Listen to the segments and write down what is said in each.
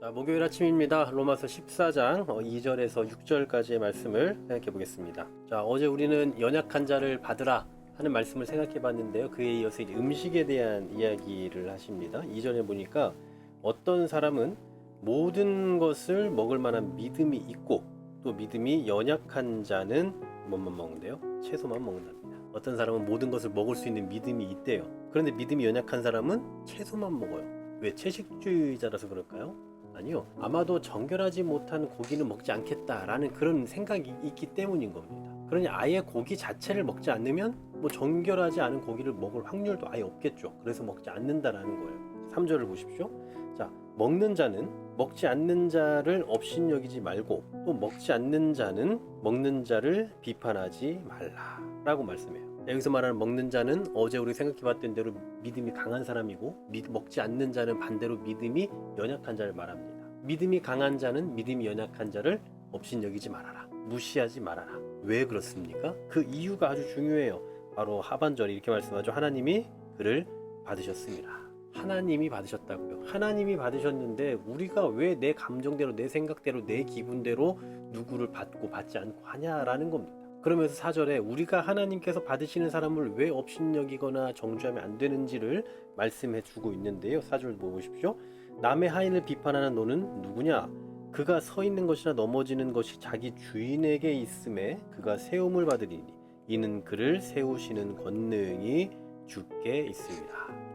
자, 목요일 아침입니다. 로마서 14장 2절에서 6절까지의 말씀을 생각해 보겠습니다. 자, 어제 우리는 연약한 자를 받으라 하는 말씀을 생각해 봤는데요. 그에 이어서 음식에 대한 이야기를 하십니다. 2절에 보니까 어떤 사람은 모든 것을 먹을 만한 믿음이 있고 또 믿음이 연약한 자는 뭐만 먹는데요? 채소만 먹는답니다. 어떤 사람은 모든 것을 먹을 수 있는 믿음이 있대요. 그런데 믿음이 연약한 사람은 채소만 먹어요. 왜 채식주의자라서 그럴까요? 아니요. 아마도 정결하지 못한 고기는 먹지 않겠다라는 그런 생각이 있기 때문인 겁니다. 그러니 아예 고기 자체를 먹지 않으면 뭐 정결하지 않은 고기를 먹을 확률도 아예 없겠죠. 그래서 먹지 않는다라는 거예요. 3절을 보십시오. 자, 먹는 자는 먹지 않는 자를 업신여기지 말고 또 먹지 않는 자는 먹는 자를 비판하지 말라라고 말씀해요. 여기서 말하는 먹는 자는 어제 우리 생각해봤던 대로 믿음이 강한 사람이고 믿- 먹지 않는 자는 반대로 믿음이 연약한 자를 말합니다. 믿음이 강한 자는 믿음이 연약한 자를 업신여기지 말아라. 무시하지 말아라. 왜 그렇습니까? 그 이유가 아주 중요해요. 바로 하반절에 이렇게 말씀하죠. 하나님이 그를 받으셨습니다. 하나님이 받으셨다고요. 하나님이 받으셨는데 우리가 왜 내 감정대로 내 생각대로 내 기분대로 누구를 받고 받지 않고 하냐라는 겁니다. 그러면서 사절에 우리가 하나님께서 받으시는 사람을 왜 업신여기거나 정죄하면 안 되는지를 말씀해 주고 있는데요. 사절 보십시오. 남의 하인을 비판하는 너는 누구냐? 그가 서 있는 것이나 넘어지는 것이 자기 주인에게 있음에 그가 세움을 받으리니 이는 그를 세우시는 권능이 주께 있습니다.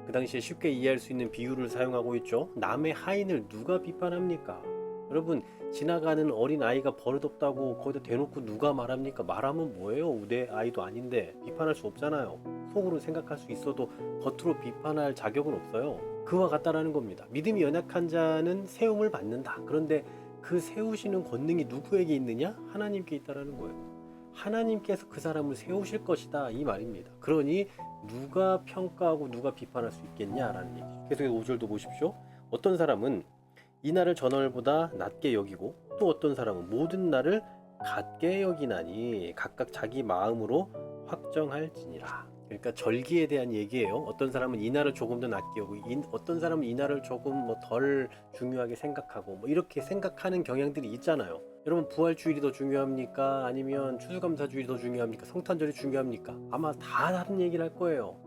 그 당시에 쉽게 이해할 수 있는 비유를 사용하고 있죠. 남의 하인을 누가 비판합니까? 여러분 지나가는 어린 아이가 버릇없다고 거기다 대놓고 누가 말합니까? 말하면 뭐예요? 내 아이도 아닌데 비판할 수 없잖아요. 속으로 생각할 수 있어도 겉으로 비판할 자격은 없어요. 그와 같다라는 겁니다. 믿음이 연약한 자는 세움을 받는다. 그런데 그 세우시는 권능이 누구에게 있느냐? 하나님께 있다라는 거예요. 하나님께서 그 사람을 세우실 것이다 이 말입니다. 그러니 누가 평가하고 누가 비판할 수 있겠냐라는 얘기죠. 계속해서 5절도 보십시오. 어떤 사람은 이 날을 전월보다 낮게 여기고 또 어떤 사람은 모든 날을 같게 여기나니 각각 자기 마음으로 확정할지니라. 그러니까 절기에 대한 얘기예요. 어떤 사람은 이 날을 조금 더 이- 어떤 사람은 이 날을 조금 뭐 덜 중요하게 생각하고 뭐 이렇게 생각하는 경향들이 있잖아요. 여러분 부활주일이 더 중요합니까? 아니면 추수감사주일이 더 중요합니까? 성탄절이 중요합니까? 아마 다 다른 얘기를 할 거예요.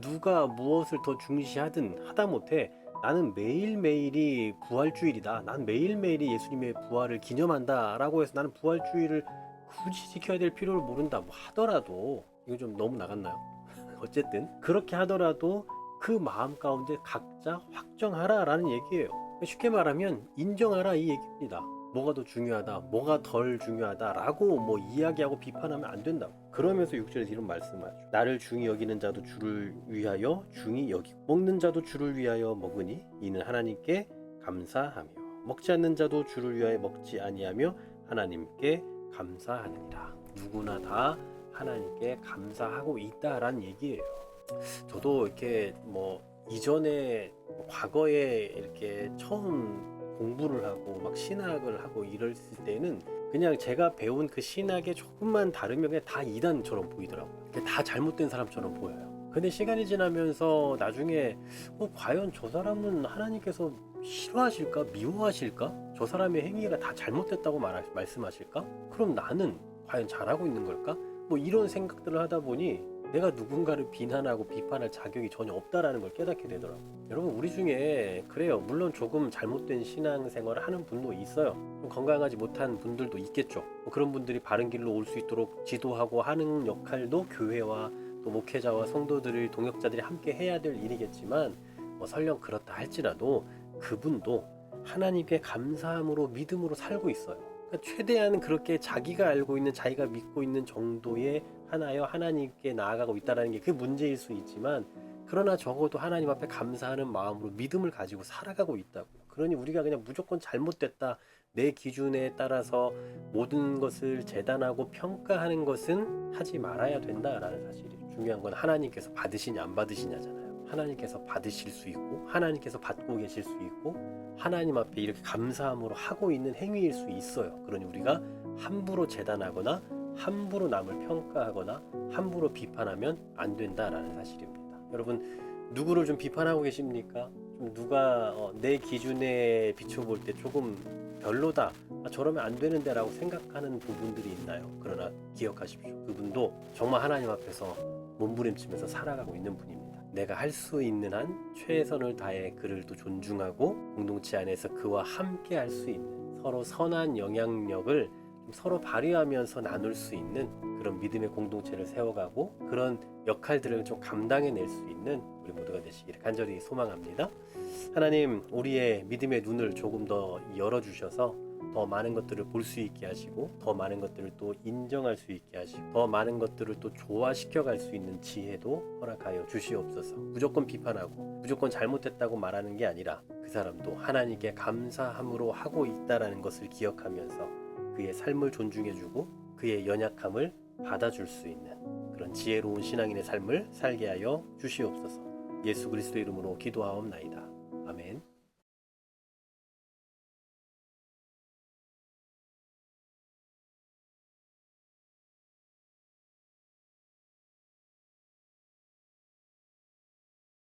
누가 무엇을 더 중시하든 하다못해 나는 매일매일이 부활주일이다. 난 매일매일이 예수님의 부활을 기념한다 라고 해서 나는 부활주일을 굳이 지켜야 될 필요를 모른다. 뭐 하더라도 이거 좀 너무 나갔나요? 어쨌든 그렇게 하더라도 그 마음 가운데 각자 확정하라라는 얘기예요. 쉽게 말하면 인정하라 이 얘기입니다. 뭐가 더 중요하다, 뭐가 덜 중요하다라고 뭐 이야기하고 비판하면 안 된다고. 그러면서 6절에서 이런 말씀하죠. 나를 중히 여기는 자도 주를 위하여 중히 여기고 먹는 자도 주를 위하여 먹으니 이는 하나님께 감사하며 먹지 않는 자도 주를 위하여 먹지 아니하며 하나님께 감사하느니라. 누구나 다 하나님께 감사하고 있다라는 얘기예요. 저도 이렇게 뭐 이전에 뭐 과거에 이렇게 처음 공부를 하고 막 신학을 하고 이랬을 때는 그냥 제가 배운 그 신학에 조금만 다르면 그냥 다 이단처럼 보이더라고요. 다 잘못된 사람처럼 보여요. 근데 시간이 지나면서 나중에 어, 과연 저 사람은 하나님께서 싫어하실까 미워하실까 저 사람의 행위가 다 잘못됐다고 말 말씀하실까 그럼 나는 과연 잘하고 있는 걸까 뭐 이런 생각들을 하다 보니 내가 누군가를 비난하고 비판할 자격이 전혀 없다라는 걸 깨닫게 되더라고요. 여러분 우리 중에 그래요. 물론 조금 잘못된 신앙생활을 하는 분도 있어요. 좀 건강하지 못한 분들도 있겠죠. 뭐 그런 분들이 바른 길로 올 수 있도록 지도하고 하는 역할도 교회와 또 목회자와 성도들을 동역자들이 함께 해야 될 일이겠지만 뭐 설령 그렇다 할지라도 그분도 하나님께 감사함으로 믿음으로 살고 있어요. 그러니까 최대한 그렇게 자기가 알고 있는 자기가 믿고 있는 정도의 하나여 하나님께 나아가고 있다는 게 그 문제일 수 있지만 그러나 적어도 하나님 앞에 감사하는 마음으로 믿음을 가지고 살아가고 있다고. 그러니 우리가 그냥 무조건 잘못됐다. 내 기준에 따라서 모든 것을 재단하고 평가하는 것은 하지 말아야 된다라는 사실이 중요한 건 하나님께서 받으시냐 안 받으시냐잖아요. 하나님께서 받으실 수 있고 하나님께서 받고 계실 수 있고 하나님 앞에 이렇게 감사함으로 하고 있는 행위일 수 있어요. 그러니 우리가 함부로 재단하거나 함부로 남을 평가하거나 함부로 비판하면 안 된다라는 사실입니다. 여러분 누구를 좀 비판하고 계십니까? 좀 누가 어, 내 기준에 비춰볼 때 조금 별로다 아, 저러면 안 되는데라고 생각하는 부분들이 있나요? 그러나 기억하십시오. 그분도 정말 하나님 앞에서 몸부림치면서 살아가고 있는 분입니다. 내가 할 수 있는 한 최선을 다해 그를 또 존중하고 공동체 안에서 그와 함께 할 수 있는 서로 선한 영향력을 좀 서로 발휘하면서 나눌 수 있는 그런 믿음의 공동체를 세워가고 그런 역할들을 좀 감당해낼 수 있는 우리 모두가 되시기를 간절히 소망합니다. 하나님 우리의 믿음의 눈을 조금 더 열어주셔서 더 많은 것들을 볼 수 있게 하시고 더 많은 것들을 또 인정할 수 있게 하시고 더 많은 것들을 또 조화시켜 갈 수 있는 지혜도 허락하여 주시옵소서. 무조건 비판하고 무조건 잘못했다고 말하는 게 아니라 그 사람도 하나님께 감사함으로 하고 있다라는 것을 기억하면서 그의 삶을 존중해주고 그의 연약함을 받아줄 수 있는 그런 지혜로운 신앙인의 삶을 살게 하여 주시옵소서. 예수 그리스도 이름으로 기도하옵나이다